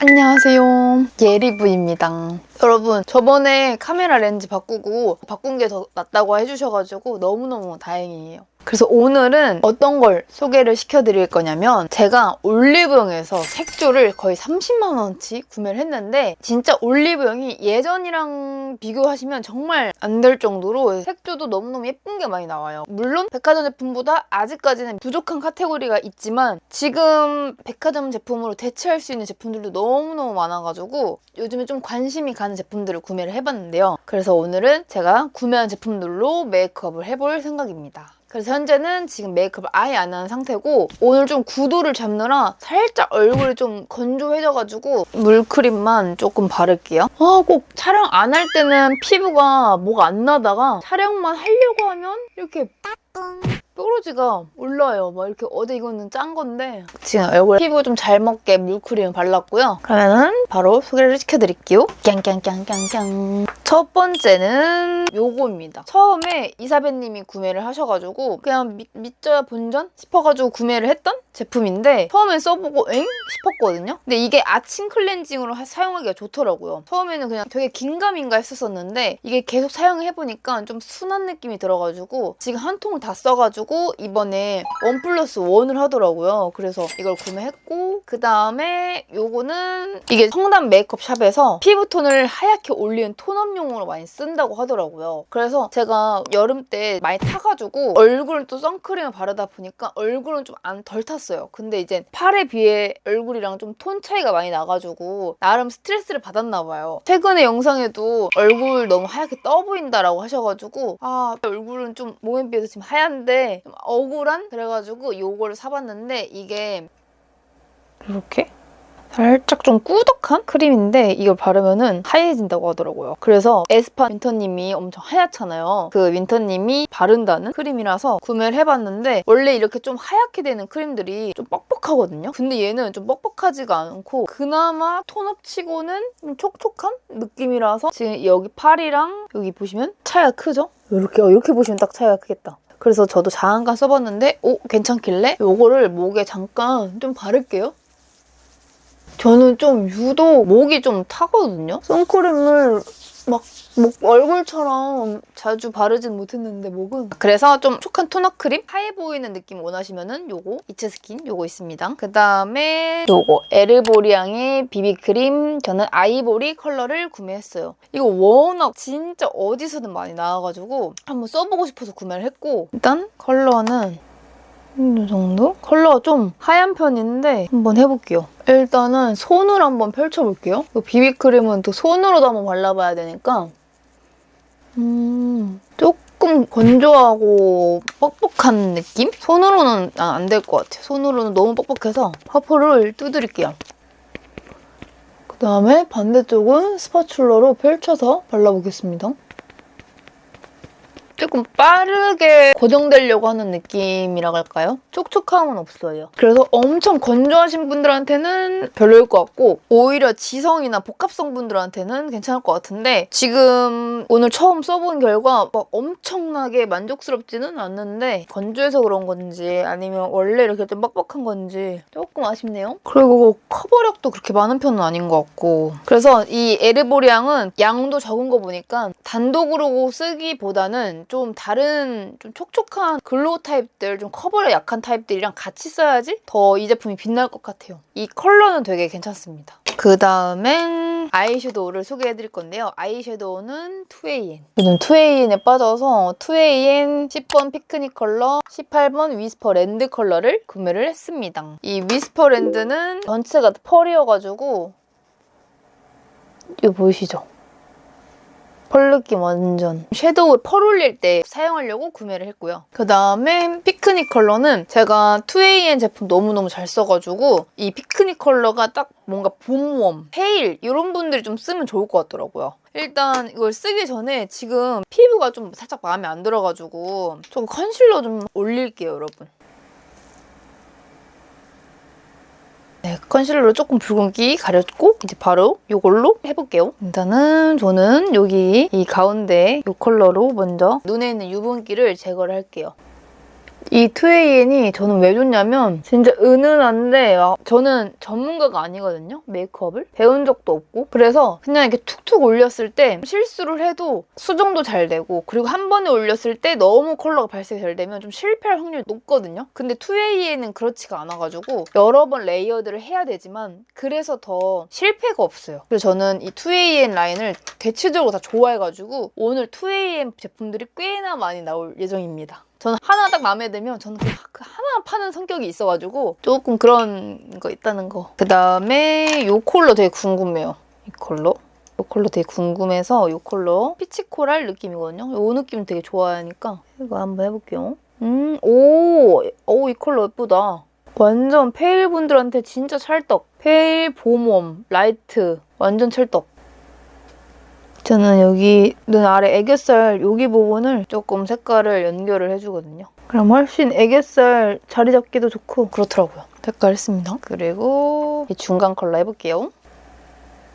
안녕하세요. 예리부입니다. 여러분, 저번에 카메라 렌즈 바꾸고 바꾼 게 더 낫다고 해주셔가지고 너무너무 다행이에요. 그래서 오늘은 어떤 걸 소개를 시켜드릴 거냐면 제가 올리브영에서 색조를 거의 30만원치 구매를 했는데 진짜 올리브영이 예전이랑 비교하시면 정말 안 될 정도로 색조도 너무너무 예쁜 게 많이 나와요. 물론 백화점 제품보다 아직까지는 부족한 카테고리가 있지만 지금 백화점 제품으로 대체할 수 있는 제품들도 너무너무 많아가지고 요즘에 좀 관심이 가는 제품들을 구매를 해봤는데요. 그래서 오늘은 제가 구매한 제품들로 메이크업을 해볼 생각입니다. 그래서 현재는 지금 메이크업을 아예 안 하는 상태고 오늘 좀 구도를 잡느라 살짝 얼굴이 좀 건조해져가지고 물크림만 조금 바를게요. 아, 꼭 촬영 안 할 때는 피부가 뭐가 안 나다가 촬영만 하려고 하면 이렇게 뾰루지가 올라요. 막 이렇게 어제 이거는 짠 건데 지금 얼굴에 피부 좀 잘 먹게 물크림 발랐고요. 그러면은 바로 소개를 시켜드릴게요. 깡깡깡깡깡. 첫 번째는 요거입니다. 처음에 이사배님이 구매를 하셔가지고 그냥 믿, 믿져야 본전 싶어가지고 구매를 했던 제품인데 처음에 써보고 엥? 싶었거든요. 근데 이게 아침 클렌징으로 하- 사용하기가 좋더라고요. 처음에는 그냥 되게 긴가민가 했었었는데 이게 계속 사용해보니까 좀 순한 느낌이 들어가지고 지금 한 통을 다 써가지고 이번에 원 플러스 원을 하더라고요. 그래서 이걸 구매했고 그 다음에 요거는 이게 성남 메이크업 샵에서 피부톤을 하얗게 올리는 톤업용으로 많이 쓴다고 하더라고요. 그래서 제가 여름 때 많이 타가지고 얼굴 또 선크림을 바르다 보니까 얼굴은 좀 안 덜 탔어요. 근데 이제 팔에 비해 얼굴이랑 좀 톤 차이가 많이 나가지고 나름 스트레스를 받았나 봐요. 최근에 영상에도 얼굴 너무 하얗게 떠 보인다라고 하셔가지고 아 얼굴은 좀 몸에 비해서 지금 하얀데 좀 억울한 그래가지고 요거를 사봤는데 이게 이렇게 살짝 좀 꾸덕한 크림인데 이걸 바르면은 하얘진다고 하더라고요. 그래서 에스파 윈터님이 엄청 하얗잖아요. 그 윈터님이 바른다는 크림이라서 구매를 해봤는데 원래 이렇게 좀 하얗게 되는 크림들이 좀 뻑뻑하거든요. 근데 얘는 좀 뻑뻑하지가 않고 그나마 톤업치고는 좀 촉촉한 느낌이라서 지금 여기 팔이랑 여기 보시면 차이가 크죠? 이렇게 어, 이렇게 보시면 딱 차이가 크겠다. 그래서 저도 잠깐 써봤는데 오 괜찮길래 요거를 목에 잠깐 좀 바를게요. 저는 좀 유독 목이 좀 타거든요. 선크림을 막 목 얼굴처럼 자주 바르진 못했는데 목은 그래서 좀 촉촉한 토너 크림 하얘 보이는 느낌 원하시면은 요거 이츠스킨 요거 있습니다. 그 다음에 요거 에르보리앙의 비비크림 저는 아이보리 컬러를 구매했어요. 이거 워낙 진짜 어디서든 많이 나와가지고 한번 써보고 싶어서 구매를 했고 일단 컬러는 이 정도? 컬러가 좀 하얀 편인데 한번 해볼게요. 일단은 손으로 한번 펼쳐볼게요. 이 비비크림은 또 손으로도 한번 발라봐야 되니까 음, 조금 건조하고 뻑뻑한 느낌? 손으로는 안될 것 같아요. 손으로는 너무 뻑뻑해서 퍼프를 두드릴게요. 그 다음에 반대쪽은 스파츌러로 펼쳐서 발라보겠습니다. 조금 빠르게 고정되려고 하는 느낌이라고 할까요? 촉촉함은 없어요. 그래서 엄청 건조하신 분들한테는 별로일 것 같고 오히려 지성이나 복합성 분들한테는 괜찮을 것 같은데 지금 오늘 처음 써본 결과 막 엄청나게 만족스럽지는 않는데 건조해서 그런 건지 아니면 원래 이렇게 좀 뻑뻑한 건지 조금 아쉽네요. 그리고 커버력도 그렇게 많은 편은 아닌 것 같고 그래서 이 에르보리앙은 양도 적은 거 보니까 단독으로 쓰기보다는 좀 다른 좀 촉촉한 글로우 타입들 좀 커버력 약한 타입들이랑 같이 써야지 더 이 제품이 빛날 것 같아요. 이 컬러는 되게 괜찮습니다. 그 다음엔 아이섀도우를 소개해드릴 건데요. 아이섀도우는 2AN. 요즘 2AN에 빠져서 2AN 10번 피크닉 컬러, 18번 위스퍼 랜드 컬러를 구매를 했습니다. 이 위스퍼 랜드는 전체가 펄이어가지고 이거 보이시죠? 펄 느낌 완전. 섀도우 펄 올릴 때 사용하려고 구매를 했고요. 그 다음에 피크닉 컬러는 제가 2AN 제품 너무너무 잘 써가지고 이 피크닉 컬러가 딱 뭔가 봄웜, 페일 이런 분들이 좀 쓰면 좋을 것 같더라고요. 일단 이걸 쓰기 전에 지금 피부가 좀 살짝 마음에 안 들어가지고 저 컨실러 좀 올릴게요, 여러분. 네, 컨실러로 조금 붉은기 가렸고 이제 바로 이걸로 해볼게요. 일단은 저는 여기 이 가운데 이 컬러로 먼저 눈에 있는 유분기를 제거를 할게요. 이 2AN이 저는 왜 좋냐면 진짜 은은한데 아, 저는 전문가가 아니거든요. 메이크업을. 배운 적도 없고. 그래서 그냥 이렇게 툭툭 올렸을 때 실수를 해도 수정도 잘 되고 그리고 한 번에 올렸을 때 너무 컬러가 발색이 잘 되면 좀 실패할 확률이 높거든요. 근데 2AN은 그렇지가 않아가지고 여러 번 레이어드를 해야 되지만 그래서 더 실패가 없어요. 그래서 저는 이 2AN 라인을 대체적으로 다 좋아해가지고 오늘 2AM 제품들이 꽤나 많이 나올 예정입니다. 저는 하나 딱 마음에 들면 저는 그, 그 하나 파는 성격이 있어가지고 조금 그런 거 있다는 거. 그 다음에 이 컬러 되게 궁금해요. 이 컬러. 이 컬러 되게 궁금해서 이 컬러 피치 코랄 느낌이거든요. 이 느낌 되게 좋아하니까 이거 한번 해볼게요. 음, 오, 오, 이 컬러 예쁘다. 완전 페일 분들한테 진짜 찰떡. 페일 봄웜 라이트 완전 찰떡. 저는 여기 눈 아래 애교살 여기 부분을 조금 색깔을 연결을 해주거든요. 그럼 훨씬 애교살 자리 잡기도 좋고 그렇더라고요. 색깔 했습니다. 그리고 이 중간 컬러 해볼게요.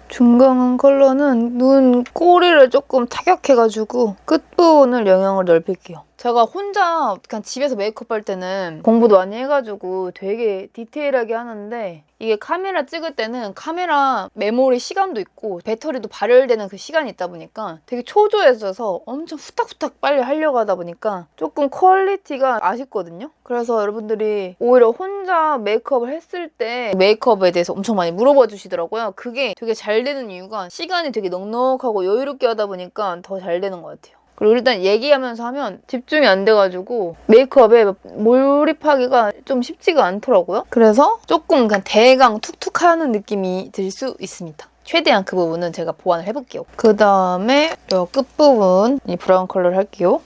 중간 컬러는 눈 꼬리를 조금 타격해가지고 끝부분을 영역을 넓힐게요. 제가 혼자 그냥 집에서 메이크업 할 때는 공부도 많이 해가지고 되게 디테일하게 하는데 이게 카메라 찍을 때는 카메라 메모리 시간도 있고 배터리도 발열되는 그 시간이 있다 보니까 되게 초조해져서 엄청 후딱후딱 빨리 하려고 하다 보니까 조금 퀄리티가 아쉽거든요. 그래서 여러분들이 오히려 혼자 메이크업을 했을 때 메이크업에 대해서 엄청 많이 물어봐 주시더라고요. 그게 되게 잘 되는 이유가 시간이 되게 넉넉하고 여유롭게 하다 보니까 더 잘 되는 것 같아요. 그리고 일단 얘기하면서 하면 집중이 안 돼가지고 메이크업에 몰입하기가 좀 쉽지가 않더라고요. 그래서 조금 그냥 대강 툭툭 하는 느낌이 들 수 있습니다. 최대한 그 부분은 제가 보완을 해볼게요. 그 다음에 이 끝부분 이 브라운 컬러를 할게요.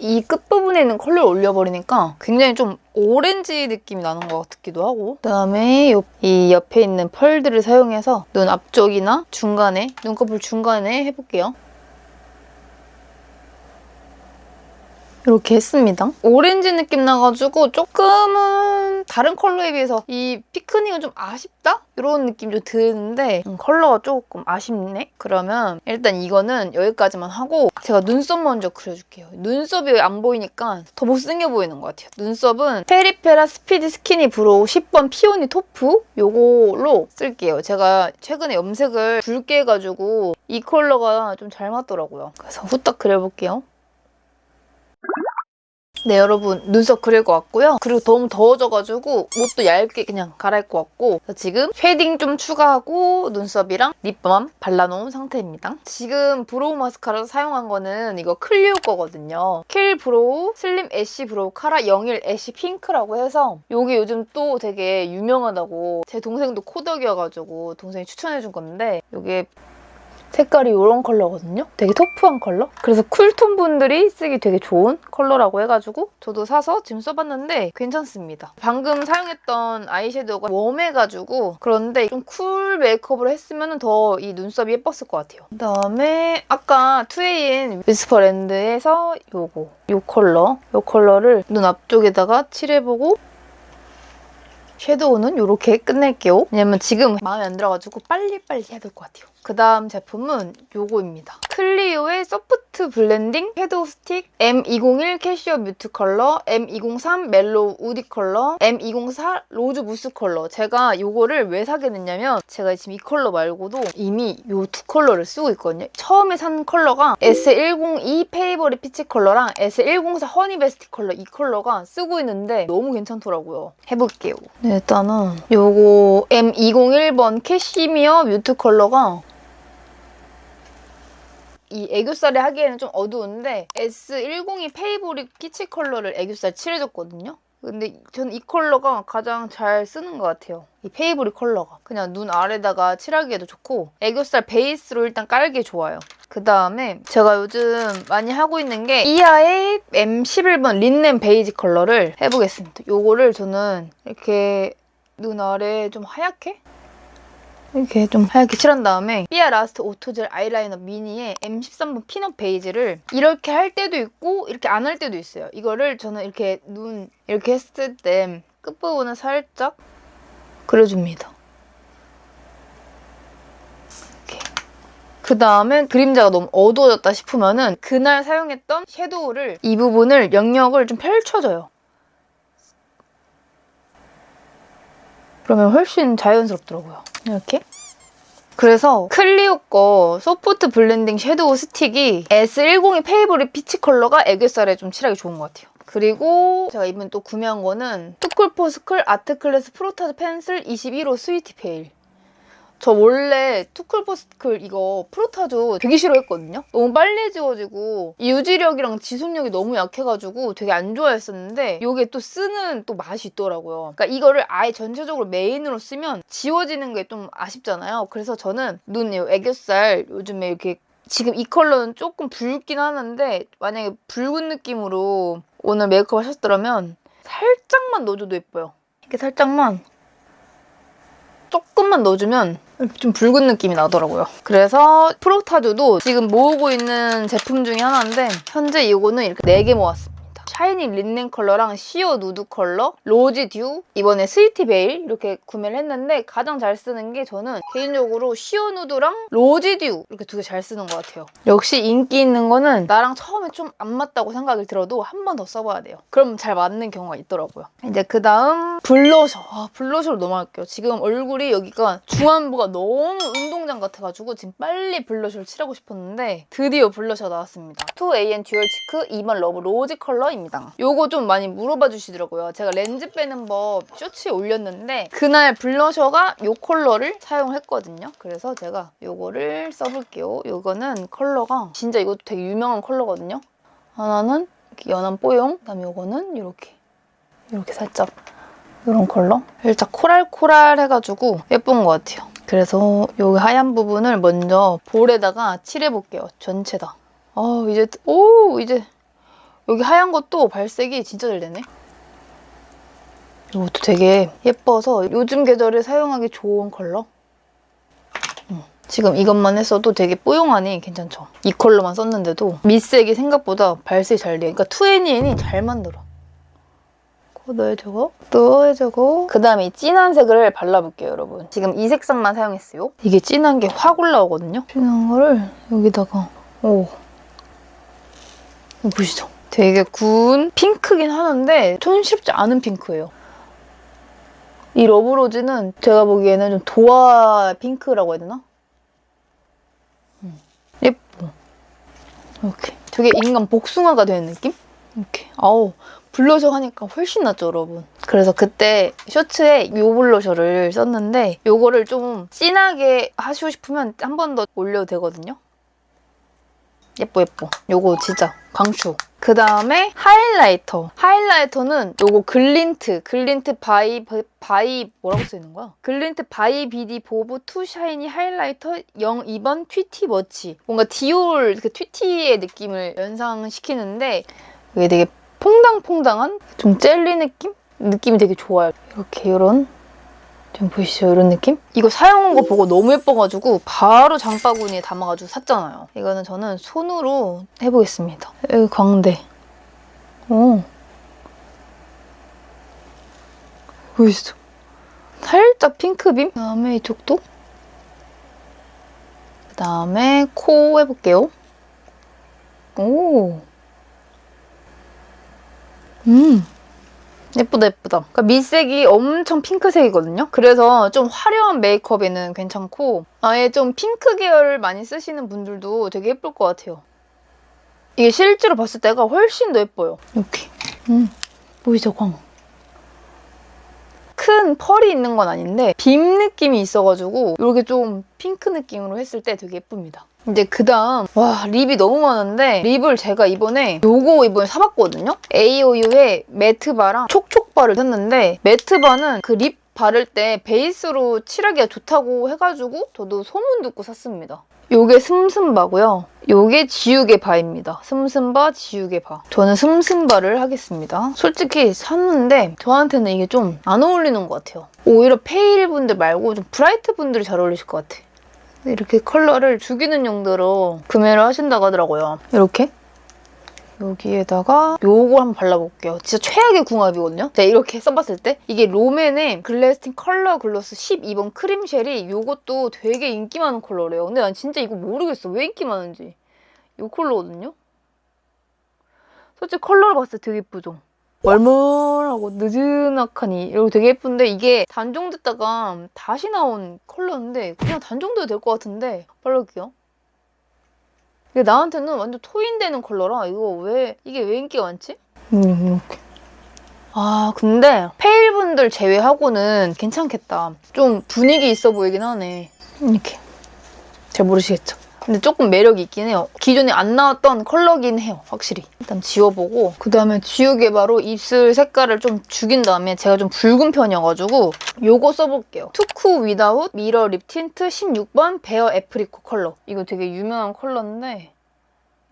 이 끝부분에 있는 컬러를 올려버리니까 굉장히 좀 오렌지 느낌이 나는 것 같기도 하고 그다음에 요- 이 옆에 있는 펄들을 사용해서 눈 앞쪽이나 중간에 눈꺼풀 중간에 해볼게요. 이렇게 했습니다. 오렌지 느낌 나가지고 조금은 다른 컬러에 비해서 이 피크닉은 좀 아쉽다? 이런 느낌 좀 드는데 음, 컬러가 조금 아쉽네? 그러면 일단 이거는 여기까지만 하고 제가 눈썹 먼저 그려줄게요. 눈썹이 안 보이니까 더 못생겨 보이는 것 같아요. 눈썹은 페리페라 스피디 스키니 브로우 10번 피오니 토프 요걸로 쓸게요. 제가 최근에 염색을 붉게 해가지고 이 컬러가 좀 잘 맞더라고요. 그래서 후딱 그려볼게요. 네 여러분 눈썹 그릴 것 같고요. 그리고 너무 더워져가지고 옷도 얇게 그냥 갈아입고 그래서 지금 쉐딩 좀 추가하고 눈썹이랑 립밤 발라놓은 상태입니다. 지금 브로우 마스카라 사용한 거는 이거 클리오 거거든요. 킬 브로우 슬림 애쉬 브로우 카라 01 애쉬 핑크라고 해서 이게 요즘 또 되게 유명하다고 제 동생도 코덕이어가지고 동생이 추천해준 건데 이게 색깔이 이런 컬러거든요. 되게 터프한 컬러? 그래서 쿨톤 분들이 쓰기 되게 좋은 컬러라고 해가지고 저도 사서 지금 써봤는데 괜찮습니다. 방금 사용했던 아이섀도우가 웜해가지고 그런데 좀 쿨 메이크업을 했으면 더 이 눈썹이 예뻤을 것 같아요. 그다음에 아까 2AN 위스퍼랜드에서 요거 요 컬러 요 컬러를 눈 앞쪽에다가 칠해보고 섀도우는 이렇게 끝낼게요. 왜냐면 지금 마음에 안 들어가지고 빨리빨리 해야 될 것 같아요. 그 다음 제품은 요거입니다. 클리오의 소프트 블렌딩 섀도우 스틱 M201 캐시어 뮤트 컬러, M203 멜로우 우디 컬러, M204 로즈 무스 컬러. 제가 요거를 왜 사게 됐냐면 제가 지금 이 컬러 말고도 이미 요 두 컬러를 쓰고 있거든요. 처음에 산 컬러가 S102 페이버릿 피치 컬러랑 S104 허니 베스티 컬러 이 컬러가 쓰고 있는데 너무 괜찮더라고요. 해볼게요. 네, 일단은 요거 M201번 캐시미어 뮤트 컬러가 이 애교살에 하기에는 좀 어두운데 S102 페이보릿 피치 컬러를 애교살 칠해줬거든요. 근데 저는 이 컬러가 가장 잘 쓰는 것 같아요. 이 페이보릿 컬러가. 그냥 눈 아래다가 칠하기에도 좋고 애교살 베이스로 일단 깔기 좋아요. 그 다음에 제가 요즘 많이 하고 있는 게 이하의 M11번 린넨 베이지 컬러를 해보겠습니다. 요거를 저는 이렇게 눈 아래 좀 하얗게 이렇게 좀 하얗게 칠한 다음에 삐아 라스트 오토젤 아이라이너 미니의 M13번 피넛 베이지를 이렇게 할 때도 있고 이렇게 안 할 때도 있어요. 이거를 저는 이렇게 눈 이렇게 했을 때 끝부분을 살짝 그려줍니다. 그 다음에 그림자가 너무 어두워졌다 싶으면은 그날 사용했던 섀도우를 이 부분을 영역을 좀 펼쳐줘요. 그러면 훨씬 자연스럽더라고요. 이렇게. 그래서 클리오 거 소프트 블렌딩 섀도우 스틱이 S102 페이보릿 피치 컬러가 애교살에 좀 칠하기 좋은 것 같아요. 그리고 제가 이번 또 구매한 거는 투쿨포스쿨 아트클래스 프로타즈 펜슬 21호 스위티 페일. 저 원래 투쿨포스쿨 이거 프로타주 되게 싫어했거든요. 너무 빨리 지워지고 이 유지력이랑 지속력이 너무 약해가지고 되게 안 좋아했었는데 이게 또 쓰는 또 맛이 있더라고요. 그러니까 이거를 아예 전체적으로 메인으로 쓰면 지워지는 게 좀 아쉽잖아요. 그래서 저는 눈요 애교살 요즘에 이렇게 지금 이 컬러는 조금 붉긴 하는데 만약에 붉은 느낌으로 오늘 메이크업 하셨더라면 살짝만 넣어줘도 예뻐요. 이렇게 살짝만 조금만 넣어주면 좀 붉은 느낌이 나더라고요. 그래서 프로타주도 지금 모으고 있는 제품 중에 하나인데 현재 이거는 이렇게 4개 모았습니다. 샤이니 린넨 컬러랑 시오 누드 컬러, 로지 듀, 이번에 스위티 베일 이렇게 구매를 했는데 가장 잘 쓰는 게 저는 개인적으로 시오 누드랑 로지 듀 이렇게 두 개 잘 쓰는 것 같아요. 역시 인기 있는 거는 나랑 처음에 좀 안 맞다고 생각이 들어도 한 번 더 써봐야 돼요. 그럼 잘 맞는 경우가 있더라고요. 이제 그 다음 블러셔. 아, 블러셔로 넘어갈게요. 지금 얼굴이 여기가 중안부가 너무 운동장 같아가지고 지금 빨리 블러셔를 칠하고 싶었는데 드디어 블러셔 나왔습니다. 2AN 듀얼 치크 2번 러브 로지 컬러 입니다. 요거 좀 많이 물어봐 주시더라고요. 제가 렌즈 빼는 법 쇼츠에 올렸는데 그날 블러셔가 요 컬러를 사용했거든요. 그래서 제가 요거를 써볼게요. 요거는 컬러가 진짜 이것도 되게 유명한 컬러거든요. 하나는 연한 뽀용, 그다음에 요거는 이렇게 이렇게 살짝 이런 컬러. 살짝 코랄코랄 해가지고 예쁜 것 같아요. 그래서 여기 하얀 부분을 먼저 볼에다가 칠해볼게요. 전체 다. 아 이제 오 이제 여기 하얀 것도 발색이 진짜 잘 되네. 이것도 되게 예뻐서 요즘 계절에 사용하기 좋은 컬러. 음, 지금 이것만 했어도 되게 뽀용하니 괜찮죠? 이 컬러만 썼는데도 밑색이 생각보다 발색이 잘 돼요. 그러니까 2NEN이 잘 만들어. 또 해주고 또 해주고 그 다음에 이 진한 색을 발라볼게요 여러분 지금 이 색상만 사용했어요 이게 진한 게 확 올라오거든요 진한 거를 여기다가 오 보시죠 되게 구운 핑크긴 하는데 촌스럽지 않은 핑크예요 이 러브로즈는 제가 보기에는 좀 도화 핑크라고 해야 되나? 음, 예뻐 이렇게 되게 인간 복숭아가 되는 느낌? 이렇게 아우 블러셔 하니까 훨씬 낫죠, 여러분. 그래서 그때 셔츠에 이 블러셔를 썼는데 이거를 좀 진하게 하시고 싶으면 한 번 더 올려도 되거든요. 예뻐 예뻐. 요거 진짜 강추. 그 다음에 하이라이터. 하이라이터는 요거 글린트, 글린트 바이 바이 뭐라고 쓰이는 거야? 글린트 바이 비디 보브 투 샤이니 하이라이터 02번 튀티 머치. 뭔가 디올 그 튀티의 느낌을 연상시키는데 이게 되게 퐁당퐁당한 좀 젤리 느낌? 느낌이 되게 좋아요. 이렇게 이런 좀 보이시죠? 이런 느낌? 이거 사용한 거 보고 너무 예뻐가지고 바로 장바구니에 담아가지고 샀잖아요. 이거는 저는 손으로 해보겠습니다. 여기 광대. 오. 보이시죠? 살짝 핑크빔? 그 다음에 이쪽도. 그 다음에 코 해볼게요. 오. 음. 예쁘다 예쁘다. 그러니까 밑색이 엄청 핑크색이거든요. 그래서 좀 화려한 메이크업에는 괜찮고 아예 좀 핑크 계열 많이 쓰시는 분들도 되게 예쁠 것 같아요. 이게 실제로 봤을 때가 훨씬 더 예뻐요. 이렇게. 음. 보이죠 광. 큰 펄이 있는 건 아닌데 빔 느낌이 있어가지고 이렇게 좀 핑크 느낌으로 했을 때 되게 예쁩니다. 이제 그 다음 와 립이 너무 많은데 립을 제가 이번에 요거 이번에 사봤거든요. AOU의 매트바랑 촉촉바를 샀는데 매트바는 그립 바를 때 베이스로 칠하기가 좋다고 해가지고 저도 소문 듣고 샀습니다. 요게 슴슴바고요. 요게 지우개 바입니다. 슴슴바, 지우개 바. 저는 슴슴바를 하겠습니다. 솔직히 샀는데 저한테는 이게 좀 안 어울리는 것 같아요. 오히려 페일 분들 말고 좀 브라이트 분들이 잘 어울리실 것 같아. 이렇게 컬러를 죽이는 용도로 구매를 하신다고 하더라고요. 이렇게. 여기에다가 요걸 한번 발라볼게요. 진짜 최악의 궁합이거든요. 제가 이렇게 써봤을 때 이게 롬앤의 글래스틴 컬러 글로스 12번 크림 쉘이 요것도 되게 인기 많은 컬러래요. 근데 난 진짜 이거 모르겠어. 왜 인기 많은지. 요 컬러거든요. 솔직히 컬러를 봤을 때 되게 예쁘죠? 멀멀하고 느즈나하니 이러고 되게 예쁜데 이게 단종됐다가 다시 나온 컬러인데 그냥 단종돼도 될 것 같은데 발라볼게요. 이게 나한테는 완전 토인되는 컬러라 이거 왜 이게 왜 인기가 많지? 음, 이렇게. 아 근데 페일 분들 제외하고는 괜찮겠다. 좀 분위기 있어 보이긴 하네. 이렇게. 잘 모르시겠죠? 근데 조금 매력이 있긴 해요. 기존에 안 나왔던 컬러긴 해요, 확실히. 일단 지워보고 그 다음에 지우개 바로 입술 색깔을 좀 죽인 다음에 제가 좀 붉은 편이어가지고 요거 써볼게요. 투쿠 위다웃 미러 립 틴트 16번 베어 애프리코 컬러. 이거 되게 유명한 컬러인데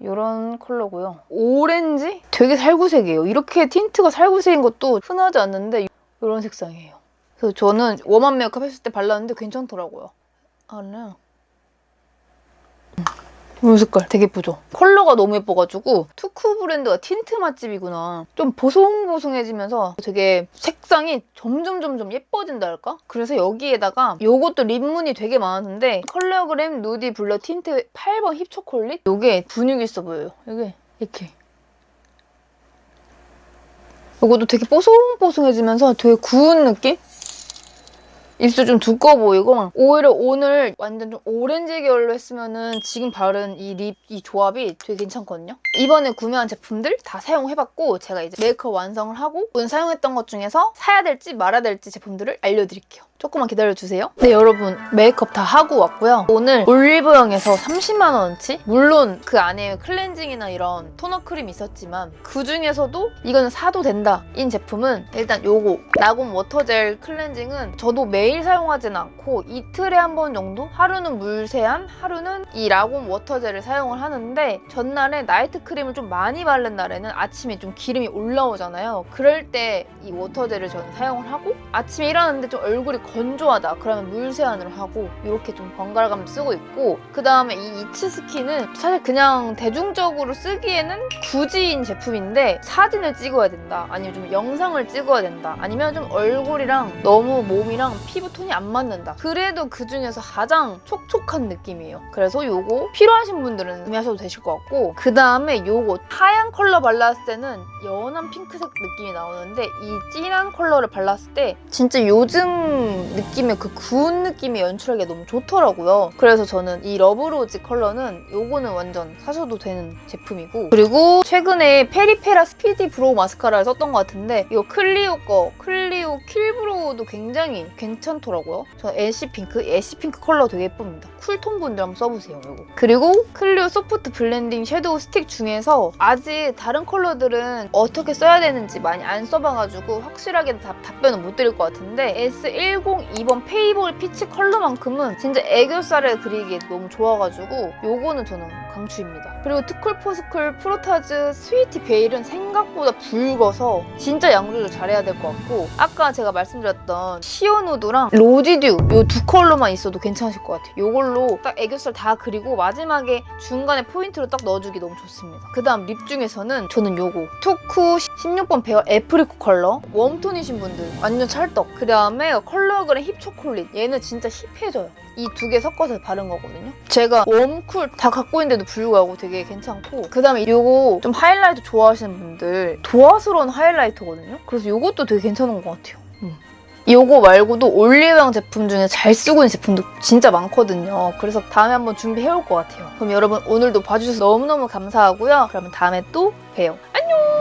이런 컬러고요. 오렌지? 되게 살구색이에요. 이렇게 틴트가 살구색인 것도 흔하지 않는데 이런 색상이에요. 그래서 저는 웜한 메이크업 했을 때 발랐는데 괜찮더라고요. 아, 네. 이 색깔 되게 예쁘죠? 컬러가 너무 예뻐가지고 투쿠 브랜드가 틴트 맛집이구나. 좀 보송보송해지면서 되게 색상이 점점 점점 예뻐진다 할까? 그래서 여기에다가 요것도 립문이 되게 많았는데 컬러그램 누디 블러 틴트 8번 힙초콜릿? 요게 분위기 있어 보여요. 이게 이렇게. 요것도 되게 뽀송뽀송해지면서 되게 구운 느낌? 입술 좀 두꺼워 보이고 막 오히려 오늘 완전 좀 오렌지 계열로 했으면은 지금 바른 이 립 이 조합이 되게 괜찮거든요. 이번에 구매한 제품들 다 사용해봤고 제가 이제 메이크업 완성을 하고 오늘 사용했던 것 중에서 사야 될지 말아야 될지 제품들을 알려드릴게요. 조금만 기다려주세요. 네 여러분 메이크업 다 하고 왔고요. 오늘 올리브영에서 30만 원어치? 물론 그 안에 클렌징이나 이런 토너 크림 있었지만 그 중에서도 이거는 사도 된다 인 제품은 일단 요거 라곰 워터젤 클렌징은 저도 매일 사용하진 않고 이틀에 한 번 정도? 하루는 물 세안 하루는 이 라곰 워터젤을 사용을 하는데 전날에 나이트 크림을 좀 많이 바른 날에는 아침에 좀 기름이 올라오잖아요. 그럴 때 이 워터젤을 저는 사용을 하고 아침에 일어났는데 좀 얼굴이 건조하다 그러면 물 세안을 하고 이렇게 좀 번갈아가며 쓰고 있고 그 다음에 이 이츠 스킨은 사실 그냥 대중적으로 쓰기에는 굳이인 제품인데 사진을 찍어야 된다 아니면 좀 영상을 찍어야 된다 아니면 좀 얼굴이랑 너무 몸이랑 피부 톤이 안 맞는다 그래도 그 중에서 가장 촉촉한 느낌이에요 그래서 요거 필요하신 분들은 구매하셔도 되실 것 같고 그 다음에 요거 하얀 컬러 발랐을 때는 연한 핑크색 느낌이 나오는데 이 진한 컬러를 발랐을 때 진짜 요즘 느낌의 그 구운 느낌이 연출하기가 너무 좋더라고요. 그래서 저는 이 러브로즈 컬러는 요거는 완전 사셔도 되는 제품이고 그리고 최근에 페리페라 스피디 브로우 마스카라를 썼던 것 같은데 이거 클리오 거 클리오 킬브로우도 굉장히 괜찮 더라고요. 저 애쉬 핑크, 애쉬 핑크 컬러 되게 예쁩니다. 쿨톤 분들 한번 써보세요, 이거. 그리고 클리오 소프트 블렌딩 섀도우 스틱 중에서 아직 다른 컬러들은 어떻게 써야 되는지 많이 안 써봐가지고 확실하게 답, 답변은 못 드릴 것 같은데 S102번 페이볼 피치 컬러만큼은 진짜 애교살을 그리기에 너무 좋아가지고 요거는 저는 강추입니다. 그리고 트쿨포스쿨 프로타즈 스위티 베일은 생각보다 붉어서 진짜 양 조절 잘해야 될 것 같고 아까 제가 말씀드렸던 시오누드랑 로지듀 요두 컬러만 있어도 괜찮으실 것 같아요. 요걸로 딱 애교살 다 그리고 마지막에 중간에 포인트로 딱 넣어주기 너무 좋습니다. 그 다음 립 중에서는 저는 요거 투쿠 16번 베어 애프리코 컬러 웜톤이신 분들 완전 찰떡 그 다음에 컬러 그램 힙초콜릿 얘는 진짜 힙해져요. 이 두 개 섞어서 바른 거거든요. 제가 웜쿨 다 갖고 있는데도 불구하고 되게 괜찮고 그 다음에 요거 좀 하이라이트 좋아하시는 분들 도화스러운 하이라이터거든요. 그래서 요것도 되게 괜찮은 것 같아요. 음. 요거 말고도 올리브영 제품 중에 잘 쓰고 있는 제품도 진짜 많거든요. 그래서 다음에 한번 준비해올 것 같아요. 그럼 여러분 오늘도 봐주셔서 너무너무 감사하고요. 그러면 다음에 또 봬요. 안녕!